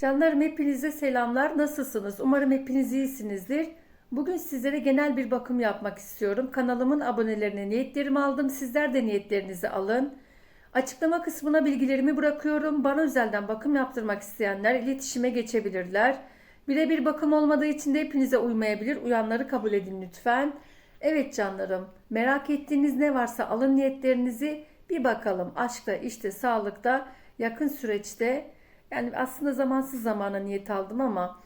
Canlarım hepinize selamlar. Nasılsınız? Umarım hepiniz iyisinizdir. Bugün sizlere genel bir bakım yapmak istiyorum. Kanalımın abonelerine niyetlerimi aldım. Sizler de niyetlerinizi alın. Açıklama kısmına bilgilerimi bırakıyorum. Bana özelden bakım yaptırmak isteyenler iletişime geçebilirler. Birebir bakım olmadığı için de hepinize uymayabilir. Uyanları kabul edin lütfen. Evet canlarım, merak ettiğiniz ne varsa alın niyetlerinizi bir bakalım. Aşkta, işte, sağlıkta, yakın süreçte yani aslında zamansız zamana niyet aldım ama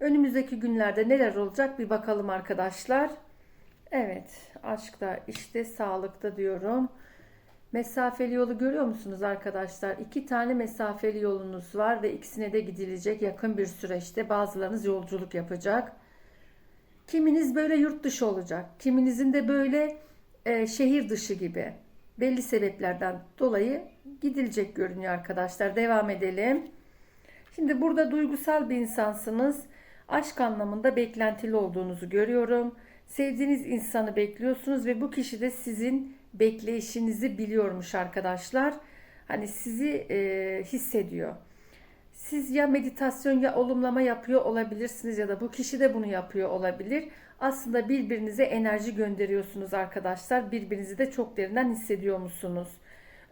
önümüzdeki günlerde neler olacak bir bakalım arkadaşlar. Evet, aşkta, işte, sağlıkta diyorum. Mesafeli yolu görüyor musunuz arkadaşlar? İki tane mesafeli yolunuz var ve ikisine de gidilecek yakın bir süreçte. Bazılarınız yolculuk yapacak. Kiminiz böyle yurt dışı olacak. Kiminizin de böyle e, şehir dışı gibi. Belli sebeplerden dolayı gidilecek görünüyor arkadaşlar. Devam edelim. Şimdi burada duygusal bir insansınız. Aşk anlamında beklentili olduğunuzu görüyorum. Sevdiğiniz insanı bekliyorsunuz ve bu kişi de sizin bekleyişinizi biliyormuş arkadaşlar. Hani sizi e, hissediyor. Siz ya meditasyon ya olumlama yapıyor olabilirsiniz ya da bu kişi de bunu yapıyor olabilir. Aslında birbirinize enerji gönderiyorsunuz arkadaşlar. Birbirinizi de çok derinden hissediyor musunuz?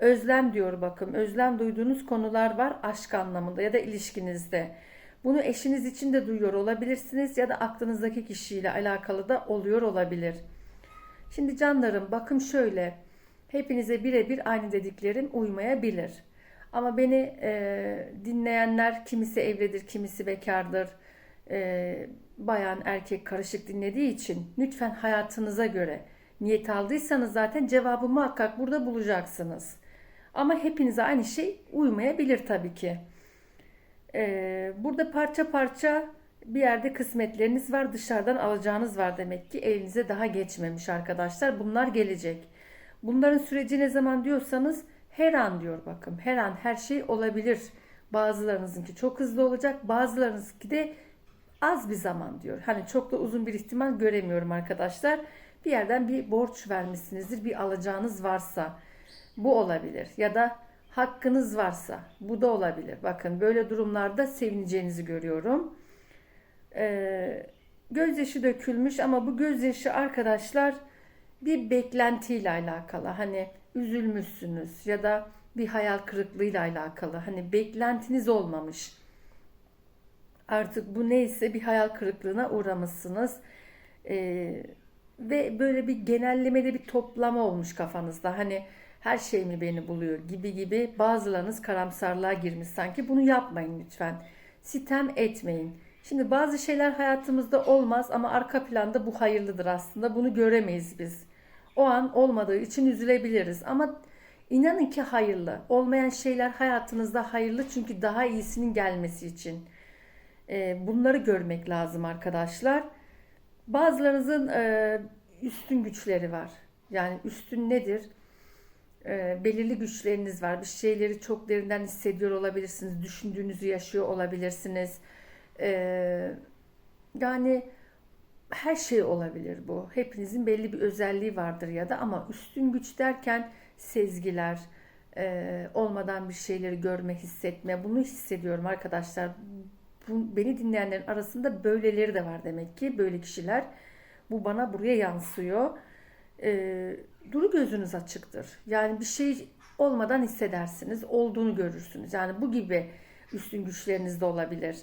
Özlem diyor bakın. Özlem duyduğunuz konular var aşk anlamında ya da ilişkinizde. Bunu eşiniz için de duyuyor olabilirsiniz ya da aklınızdaki kişiyle alakalı da oluyor olabilir. Şimdi canlarım bakın şöyle. Hepinize birebir aynı dediklerim uymayabilir. Ama beni e, dinleyenler kimisi evlidir, kimisi bekardır. E, bayan erkek karışık dinlediği için lütfen hayatınıza göre niyet aldıysanız zaten cevabı muhakkak burada bulacaksınız. Ama hepinize aynı şey uymayabilir tabii ki. E, burada parça parça bir yerde kısmetleriniz var, dışarıdan alacağınız var demek ki elinize daha geçmemiş arkadaşlar. Bunlar gelecek. Bunların süreci ne zaman diyorsanız her an diyor bakın. Her an her şey olabilir. Bazılarınızınki çok hızlı olacak. Bazılarınızınki de az bir zaman diyor. Hani çok da uzun bir ihtimal göremiyorum arkadaşlar. Bir yerden bir borç vermişsinizdir. Bir alacağınız varsa bu olabilir. Ya da hakkınız varsa bu da olabilir. Bakın böyle durumlarda sevineceğinizi görüyorum. Ee, gözyaşı dökülmüş ama bu gözyaşı arkadaşlar bir beklentiyle alakalı. Hani üzülmüşsünüz ya da bir hayal kırıklığıyla alakalı. Hani beklentiniz olmamış. Artık bu neyse bir hayal kırıklığına uğramışsınız. Ee, ve böyle bir genellemede bir toplama olmuş kafanızda. Hani her şey mi beni buluyor gibi gibi bazılarınız karamsarlığa girmiş sanki. Bunu yapmayın lütfen. Sitem etmeyin. Şimdi bazı şeyler hayatımızda olmaz ama arka planda bu hayırlıdır aslında. Bunu göremeyiz biz. O an olmadığı için üzülebiliriz ama inanın ki hayırlı. Olmayan şeyler hayatınızda hayırlı çünkü daha iyisinin gelmesi için. Ee, bunları görmek lazım arkadaşlar. Bazılarınızın e, üstün güçleri var. Yani üstün nedir? E, belirli güçleriniz var. Bir şeyleri çok derinden hissediyor olabilirsiniz. Düşündüğünüzü yaşıyor olabilirsiniz. E, yani her şey olabilir bu. Hepinizin belli bir özelliği vardır ya da ama üstün güç derken sezgiler, e, olmadan bir şeyleri görme, hissetme bunu hissediyorum arkadaşlar. Bu, beni dinleyenlerin arasında böyleleri de var demek ki böyle kişiler. Bu bana buraya yansıyor. E, duru gözünüz açıktır. Yani bir şey olmadan hissedersiniz, olduğunu görürsünüz. Yani bu gibi üstün güçleriniz de olabilir.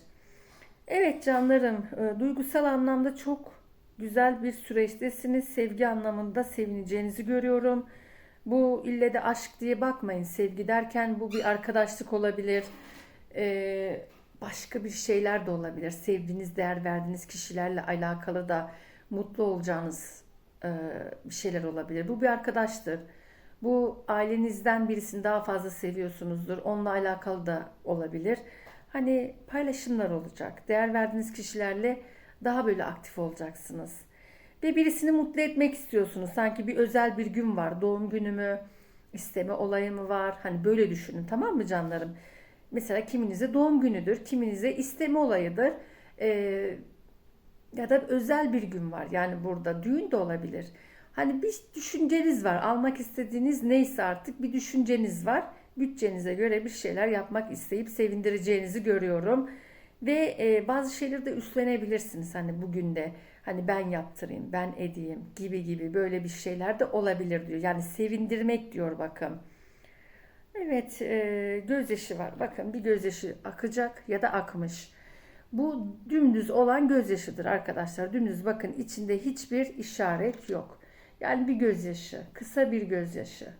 Evet canlarım, e, duygusal anlamda çok güzel bir süreçtesiniz. Sevgi anlamında sevineceğinizi görüyorum. Bu ille de aşk diye bakmayın. Sevgi derken bu bir arkadaşlık olabilir. E, başka bir şeyler de olabilir. Sevdiğiniz, değer verdiğiniz kişilerle alakalı da mutlu olacağınız e, bir şeyler olabilir. Bu bir arkadaştır. Bu ailenizden birisini daha fazla seviyorsunuzdur. Onunla alakalı da olabilir. Hani paylaşımlar olacak. Değer verdiğiniz kişilerle daha böyle aktif olacaksınız. Ve birisini mutlu etmek istiyorsunuz. Sanki bir özel bir gün var. Doğum günü mü, isteme olayı mı var? Hani böyle düşünün tamam mı canlarım? Mesela kiminize doğum günüdür, kiminize isteme olayıdır. Ee, ya da özel bir gün var. Yani burada düğün de olabilir. Hani bir düşünceniz var. Almak istediğiniz neyse artık bir düşünceniz var bütçenize göre bir şeyler yapmak isteyip sevindireceğinizi görüyorum. Ve e, bazı şeyleri de üstlenebilirsiniz hani bugün de hani ben yaptırayım, ben edeyim gibi gibi böyle bir şeyler de olabilir diyor. Yani sevindirmek diyor bakın. Evet, e, gözyaşı var. Bakın bir gözyaşı akacak ya da akmış. Bu dümdüz olan gözyaşıdır arkadaşlar. Dümdüz bakın içinde hiçbir işaret yok. Yani bir gözyaşı, kısa bir gözyaşı.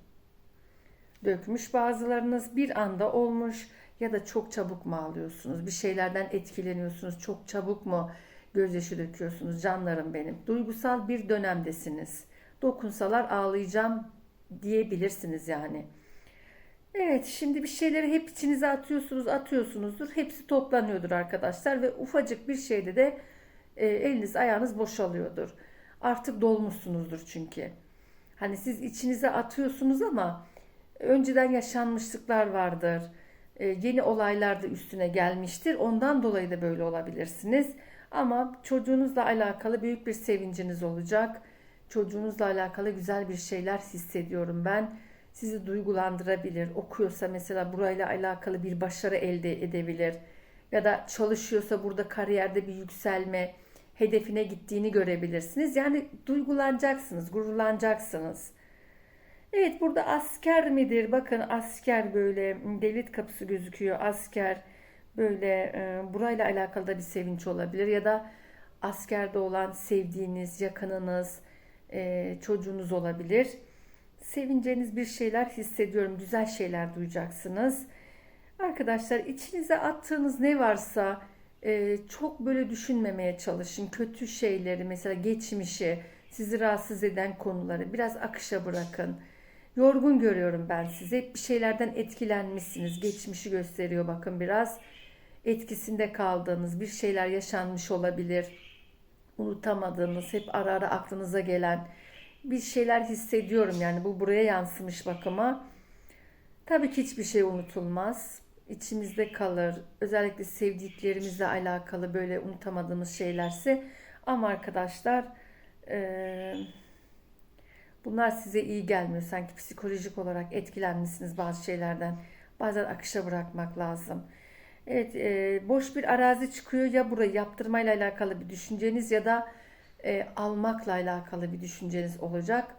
Dökmüş bazılarınız bir anda olmuş ya da çok çabuk mu ağlıyorsunuz? Bir şeylerden etkileniyorsunuz. Çok çabuk mu gözyaşı döküyorsunuz? Canlarım benim. Duygusal bir dönemdesiniz. Dokunsalar ağlayacağım diyebilirsiniz yani. Evet, şimdi bir şeyleri hep içinize atıyorsunuz, atıyorsunuzdur. Hepsi toplanıyordur arkadaşlar ve ufacık bir şeyde de e, eliniz ayağınız boşalıyordur. Artık dolmuşsunuzdur çünkü. Hani siz içinize atıyorsunuz ama önceden yaşanmışlıklar vardır. E, yeni olaylar da üstüne gelmiştir. Ondan dolayı da böyle olabilirsiniz. Ama çocuğunuzla alakalı büyük bir sevinciniz olacak. Çocuğunuzla alakalı güzel bir şeyler hissediyorum ben sizi duygulandırabilir. Okuyorsa mesela burayla alakalı bir başarı elde edebilir. Ya da çalışıyorsa burada kariyerde bir yükselme, hedefine gittiğini görebilirsiniz. Yani duygulanacaksınız, gururlanacaksınız. Evet burada asker midir? Bakın asker böyle devlet kapısı gözüküyor. Asker böyle e, burayla alakalı da bir sevinç olabilir. Ya da askerde olan sevdiğiniz, yakınınız, e, çocuğunuz olabilir sevineceğiniz bir şeyler hissediyorum. Güzel şeyler duyacaksınız. Arkadaşlar içinize attığınız ne varsa e, çok böyle düşünmemeye çalışın. Kötü şeyleri mesela geçmişi, sizi rahatsız eden konuları biraz akışa bırakın. Yorgun görüyorum ben sizi. Hep bir şeylerden etkilenmişsiniz. Geçmişi gösteriyor bakın biraz. Etkisinde kaldığınız bir şeyler yaşanmış olabilir. Unutamadığınız, hep ara ara aklınıza gelen bir şeyler hissediyorum yani bu buraya yansımış bakıma. Tabii ki hiçbir şey unutulmaz. İçimizde kalır. Özellikle sevdiklerimizle alakalı böyle unutamadığımız şeylerse. Ama arkadaşlar e, bunlar size iyi gelmiyor. Sanki psikolojik olarak etkilenmişsiniz bazı şeylerden. Bazen akışa bırakmak lazım. Evet e, boş bir arazi çıkıyor ya burayı yaptırmayla alakalı bir düşünceniz ya da e, almakla alakalı bir düşünceniz olacak.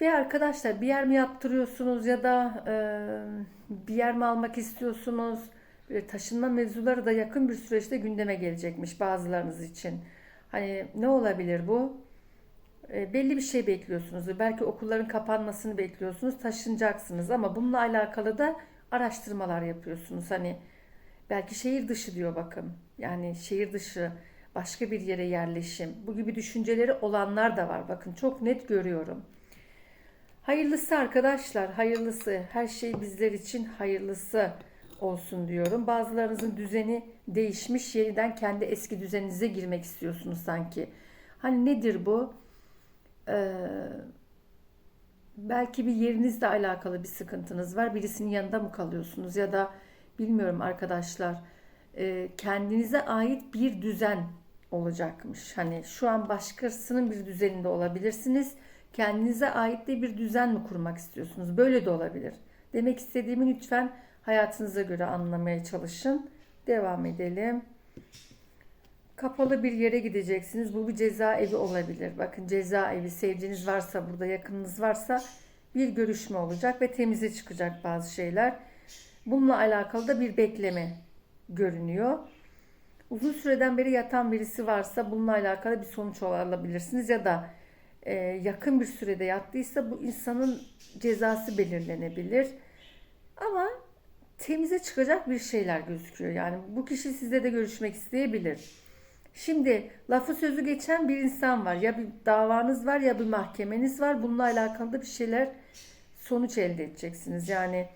Ve arkadaşlar bir yer mi yaptırıyorsunuz ya da e, bir yer mi almak istiyorsunuz? Böyle taşınma mevzuları da yakın bir süreçte gündeme gelecekmiş bazılarınız için. Hani ne olabilir bu? E, belli bir şey bekliyorsunuz. Belki okulların kapanmasını bekliyorsunuz. Taşınacaksınız ama bununla alakalı da araştırmalar yapıyorsunuz. Hani belki şehir dışı diyor bakın. Yani şehir dışı başka bir yere yerleşim. Bu gibi düşünceleri olanlar da var. Bakın çok net görüyorum. Hayırlısı arkadaşlar, hayırlısı. Her şey bizler için hayırlısı olsun diyorum. Bazılarınızın düzeni değişmiş, yeniden kendi eski düzeninize girmek istiyorsunuz sanki. Hani nedir bu? Ee, belki bir yerinizle alakalı bir sıkıntınız var. Birisinin yanında mı kalıyorsunuz ya da bilmiyorum arkadaşlar. E, kendinize ait bir düzen olacakmış. Hani şu an başkasının bir düzeninde olabilirsiniz. Kendinize ait de bir düzen mi kurmak istiyorsunuz? Böyle de olabilir. Demek istediğimi lütfen hayatınıza göre anlamaya çalışın. Devam edelim. Kapalı bir yere gideceksiniz. Bu bir cezaevi olabilir. Bakın cezaevi sevdiğiniz varsa burada yakınınız varsa bir görüşme olacak ve temize çıkacak bazı şeyler. Bununla alakalı da bir bekleme görünüyor uzun süreden beri yatan birisi varsa bununla alakalı bir sonuç alabilirsiniz ya da e, yakın bir sürede yattıysa bu insanın cezası belirlenebilir. Ama temize çıkacak bir şeyler gözüküyor. Yani bu kişi sizle de görüşmek isteyebilir. Şimdi lafı sözü geçen bir insan var. Ya bir davanız var ya bir mahkemeniz var. Bununla alakalı da bir şeyler sonuç elde edeceksiniz. Yani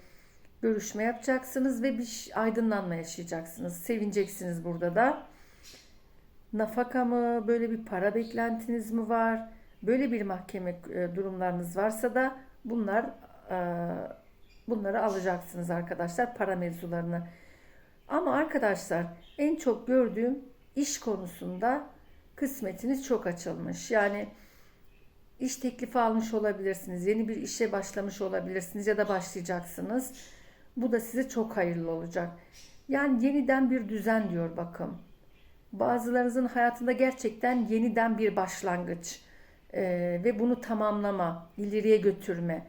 görüşme yapacaksınız ve bir aydınlanma yaşayacaksınız. Sevineceksiniz burada da. Nafaka mı, böyle bir para beklentiniz mi var? Böyle bir mahkeme e, durumlarınız varsa da bunlar e, bunları alacaksınız arkadaşlar para mevzularını. Ama arkadaşlar en çok gördüğüm iş konusunda kısmetiniz çok açılmış. Yani iş teklifi almış olabilirsiniz. Yeni bir işe başlamış olabilirsiniz ya da başlayacaksınız bu da size çok hayırlı olacak. Yani yeniden bir düzen diyor bakın. Bazılarınızın hayatında gerçekten yeniden bir başlangıç e, ve bunu tamamlama, ileriye götürme,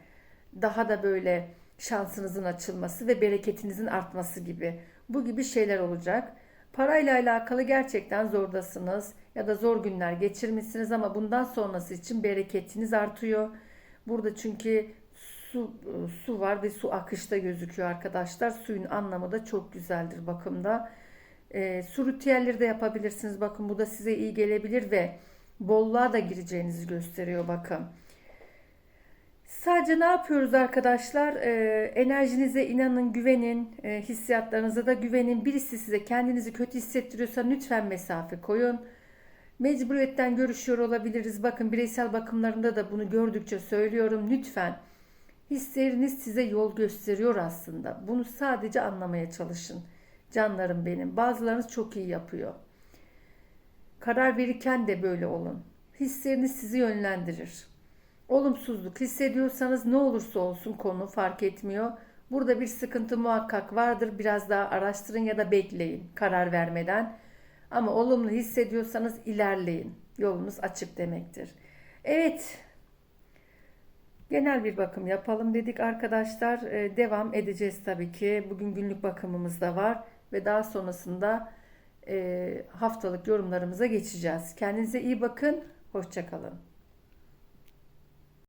daha da böyle şansınızın açılması ve bereketinizin artması gibi bu gibi şeyler olacak. Parayla alakalı gerçekten zordasınız ya da zor günler geçirmişsiniz ama bundan sonrası için bereketiniz artıyor. Burada çünkü su su var ve su akışta gözüküyor arkadaşlar. Suyun anlamı da çok güzeldir bakımda. E, su ritüelleri de yapabilirsiniz. Bakın bu da size iyi gelebilir ve bolluğa da gireceğinizi gösteriyor bakın. Sadece ne yapıyoruz arkadaşlar? Ee, enerjinize inanın, güvenin, e, hissiyatlarınıza da güvenin. Birisi size kendinizi kötü hissettiriyorsa lütfen mesafe koyun. Mecburiyetten görüşüyor olabiliriz. Bakın bireysel bakımlarında da bunu gördükçe söylüyorum. Lütfen hisleriniz size yol gösteriyor aslında. Bunu sadece anlamaya çalışın. Canlarım benim. Bazılarınız çok iyi yapıyor. Karar verirken de böyle olun. Hisleriniz sizi yönlendirir. Olumsuzluk hissediyorsanız ne olursa olsun konu fark etmiyor. Burada bir sıkıntı muhakkak vardır. Biraz daha araştırın ya da bekleyin karar vermeden. Ama olumlu hissediyorsanız ilerleyin. Yolunuz açık demektir. Evet. Genel bir bakım yapalım dedik arkadaşlar. Ee, devam edeceğiz tabii ki. Bugün günlük bakımımız da var ve daha sonrasında e, haftalık yorumlarımıza geçeceğiz. Kendinize iyi bakın. Hoşçakalın.